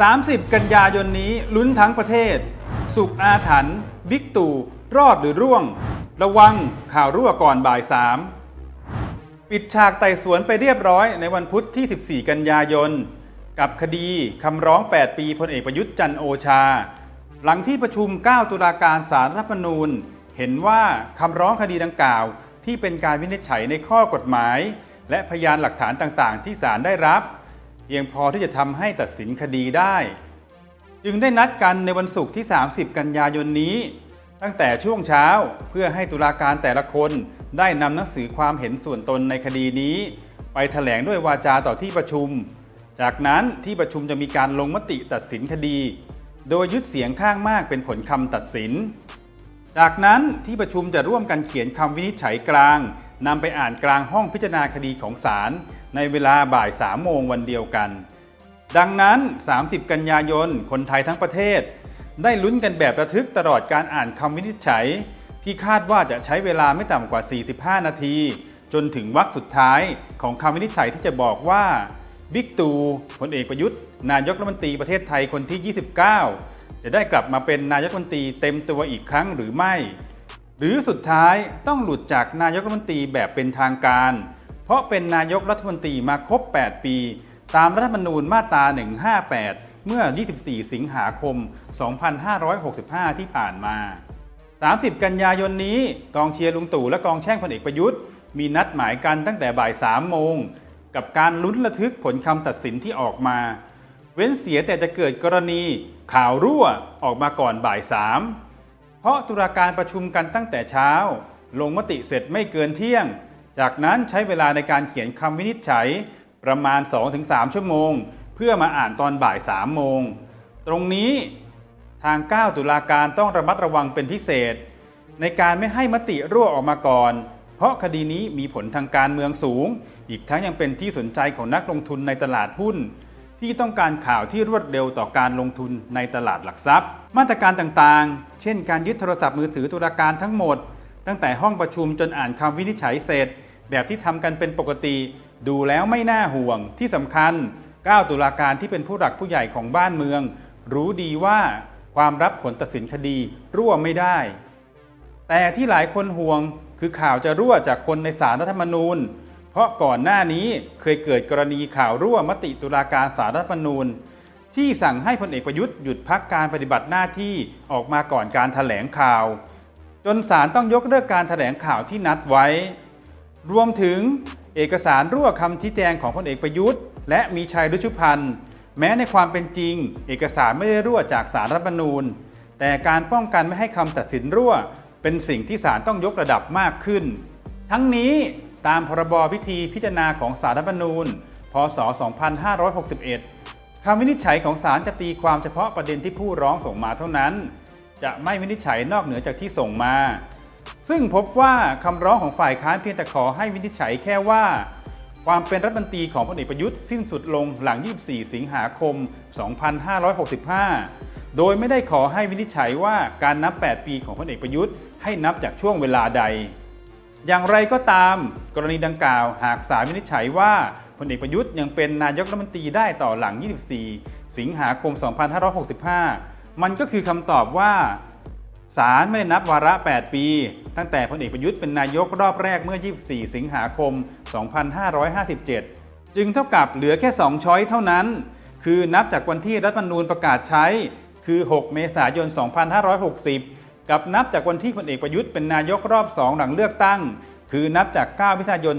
30 กันยายนนี้ลุ้นทั้งประเทศ สุขอาถรรพ์บิ๊กตู่รอดหรือร่วง ระวังข่าวรั่วก่อนบ่ายสามปิดฉากไต่สวนไปเรียบร้อยในวันพุธที่ 14 กันยายน กับคดีคำร้อง 8 ปีพลเอกประยุทธ์จันโอชา หลังที่ประชุม 9 ตุลาการสารรัฐมนูญ เห็นว่าคำร้องคดีดังกล่าว ที่เป็นการวินิจฉัยในข้อกฎหมาย และพยานหลักฐานต่างๆ ที่ศาลได้รับ เพียงพอที่จะทำให้ตัดสินคดีได้ จึงได้นัดกันในวันศุกร์ที่ 30 กันยายนนี้ ตั้งแต่ช่วงเช้าเพื่อให้ตุลาการแต่ละคนได้นำหนังสือความเห็นส่วนตนในคดีนี้ ไปแถลงด้วยวาจาต่อที่ประชุม จากนั้นที่ประชุมจะมีการลงมติตัดสินคดี โดยยึดเสียงข้างมากเป็นผลคำตัดสิน จากนั้นที่ประชุมจะร่วมกันเขียนคำวินิจฉัยกลาง นำไปอ่านกลางห้องพิจารณาคดีของศาลในเวลาบ่ายสามโมงวันเดียวกัน ดังนั้น 30 กันยายน คนไทยทั้งประเทศ ได้ลุ้นกันแบบระทึกตลอดการอ่านคำวินิจฉัย ที่คาดว่าจะใช้เวลาไม่ต่ำกว่า 45 นาที จนถึงวรรคสุดท้ายของคำวินิจฉัยที่จะบอกว่าบิ๊กตู่พลเอกประยุทธ์ นายกรัฐมนตรีประเทศไทยคนที่ 29 จะได้กลับมาเป็นนายกรัฐมนตรีเต็มตัวอีกครั้งหรือไม่ หรือสุดท้ายต้องหลุดจากนายกรัฐมนตรีแบบเป็นทางการ เพราะเป็นนายกรัฐมนตรีมาครบ 8 ปี ตามรัฐธรรมนูญมาตรา 158 เมื่อ 24 สิงหาคม 2565 ที่ผ่านมา 30 กันยายนนี้กองเชียร์ลุงตู่และกองแช่งพลเอกประยุทธ์ มีนัดหมายกันตั้งแต่บ่าย 3 โมง กับการลุ้นระทึกผลคำตัดสินที่ออกมา เว้นเสียแต่จะเกิดกรณีข่าวรั่วออกมาก่อนบ่าย 3 เพราะตุลาการประชุมกันตั้งแต่เช้า ลงมติเสร็จไม่เกินเที่ยง จากนั้นใช้เวลาในการเขียนคำวินิจฉัยประมาณ 2-3 ชั่วโมง เพื่อมาอ่านตอนบ่าย 3 โมง ตรงนี้ทาง 9 ตุลาการต้องระมัดระวังเป็นพิเศษ ในการไม่ให้มติรั่วออกมาก่อน เพราะคดีนี้มีผลทางการเมืองสูง อีกทั้งยังเป็นที่สนใจของนักลงทุนในตลาดหุ้น ที่ต้องการข่าวที่รวดเร็วต่อการลงทุนในตลาดหลักทรัพย์ มาตรการต่างๆ เช่น การยึดโทรศัพท์มือถือตุลาการทั้งหมด ตั้งแต่ห้องประชุมจนอ่านคำวินิจฉัยเสร็จ แบบที่ทำกันเป็นปกติ ดูแล้วไม่น่าห่วงที่สำคัญ 9 ตุลาการที่เป็นผู้หลักผู้ใหญ่ของบ้านเมือง รู้ดีว่าความรับผลตัดสินคดีรั่วไม่ได้ แต่ที่หลายคนห่วงคือข่าวจะรั่วจากคนในสารรัฐธรรมนูญ เพราะก่อนหน้านี้เคยเกิดกรณีข่าวรั่วมติตุลาการสารรัฐธรรมนูญ ที่สั่งให้พลเอกประยุทธ์หยุดพักการปฏิบัติหน้าที่ออกมาก่อนการถแถลงข่าว จนศาลต้องยกเลิกการถแถลงข่าวที่นัดไว้ รวมถึงเอกสารรั่วคำชี้แจงของพลเอกประยุทธ์ และมีชัยรุชุพันธ์แม้ในความเป็นจริง เอกสารไม่ได้รั่วจากสารรัฐธรรมนูญ แต่การป้องกันไม่ให้คำตัดสินรั่ว เป็นสิ่งที่ศาลต้องยกระดับมากขึ้น ทั้งนี้ ตามพรบพิธีพิจารณาของสารรัฐธรรมนูญ พศ 2561 คำวินิจฉัยของศาลจะตีความเฉพาะประเด็นที่ผู้ร้องส่งมาเท่านั้น จะไม่วินิจฉัยนอกเหนือจากที่ส่งมา ซึ่งพบว่าคำร้องของฝ่ายค้านเพียงแต่ขอให้วินิจฉัยแค่ว่า ความเป็นรัฐมนตรีของพลเอกประยุทธ์สิ้นสุดลงหลัง 24 สิงหาคม 2565โดยไม่ได้ขอให้วินิจฉัยว่าการนับ 8 ปีของพลเอกประยุทธ์ให้นับจากช่วงเวลาใด อย่างไรก็ตาม กรณีดังกล่าวหากศาลวินิจฉัยว่าพลเอกประยุทธ์ยังเป็นนายกรัฐมนตรีได้ต่อหลัง 24 สิงหาคม 2565 มันก็คือคำตอบว่าศาลไม่ได้นับวาระ 8 ปี ตั้งแต่พลเอกประยุทธ์เป็นนายกรอบแรกเมื่อ 24 สิงหาคม 2557 จึงเท่ากับเหลือแค่ 2 ช้อยเท่านั้น คือนับจากวันที่รัฐธรรมนูญประกาศใช้ คือ 6 เมษายน 2560 กับนับจากวันที่พลเอกประยุทธ์เป็นนายกรอบ2หลังเลือกตั้ง คือนับจาก9มิถุนายน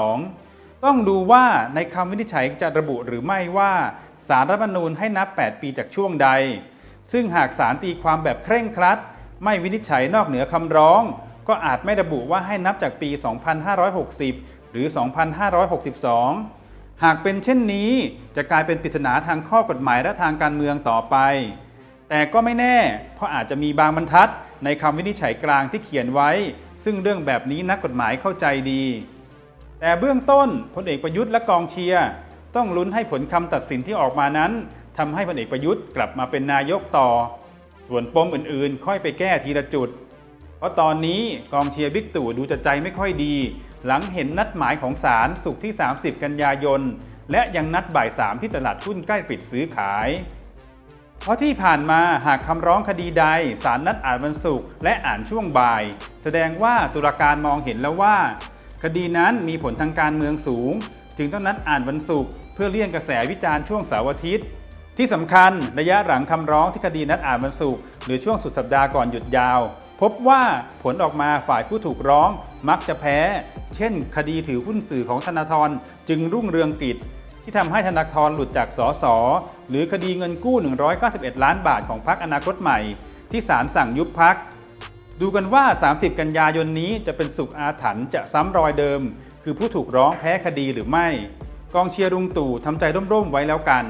2562 ต้องดูว่าในคำวินิจฉัยจะระบุหรือไม่ว่าสารรัฐธรรมนูญให้นับ 8 ปีจากช่วงใด ซึ่งหากศาลตีความแบบเคร่งครัด ไม่วินิจฉัยนอกเหนือคำร้อง ก็อาจไม่ระบุว่าให้นับจากปี 2560 หรือ 2562 หากเป็นเช่นนี้จะกลายเป็นปริศนาทางข้อกฎหมายและทางการเมืองต่อไป แต่ก็ไม่แน่ เพราะอาจจะมีบางบรรทัด ในคำวินิจฉัยกลางที่เขียนไว้ ซึ่งเรื่องแบบนี้นักกฎหมายเข้าใจดี แต่เบื้องต้นพลเอกประยุทธ์และกองเชียร์ต้องลุ้นให้ผลคำตัดสินที่ออกมานั้นทำให้พลเอกประยุทธ์กลับมาเป็นนายกต่อ ส่วนปมอื่นๆ ค่อยไปแก้ทีละจุด เพราะตอนนี้กองเชียร์บิ๊กตู่ดูจะใจไม่ค่อยดี หลังเห็นนัดหมายของศาลสุกที่ 30 กันยายน และยังนัดบ่ายสามที่ตลาดหุ้นใกล้ปิดซื้อขาย เพราะที่ผ่านมาหากคำร้องคดีใดศาลนัดอ่านวันศุกร์และอ่านช่วงบ่าย แสดงว่าตุลาการมองเห็นแล้วว่า คดีนั้นมีผลทางการเมืองสูง จึงต้องนัดอ่านวันศุกร์เพื่อเลี่ยงกระแสวิจารณ์ช่วงเสาร์อาทิตย์ ที่สำคัญระยะหลังคำร้องที่คดีนัดอ่านวันศุกร์หรือช่วงสุดสัปดาห์ก่อนหยุดยาว พบว่าผลออกมาฝ่ายผู้ถูกร้องมักจะแพ้ เช่น คดีถือหุ้นสื่อของธนาธรจึงรุ่งเรืองกิจ ที่ทำให้ธนาธรหลุดจากสส หรือคดีเงินกู้ 191 ล้านบาทของพรรคอนาคตใหม่ ที่ศาลสั่งยุบพรรคดูกันว่า 30 กันยายนนี้จะเป็นสุขอาถรรพ์จะซ้ำรอยเดิม คือผู้ถูกร้องแพ้คดีหรือไม่ กองเชียร์ลุงตู่ทำใจร่มๆไว้แล้วกัน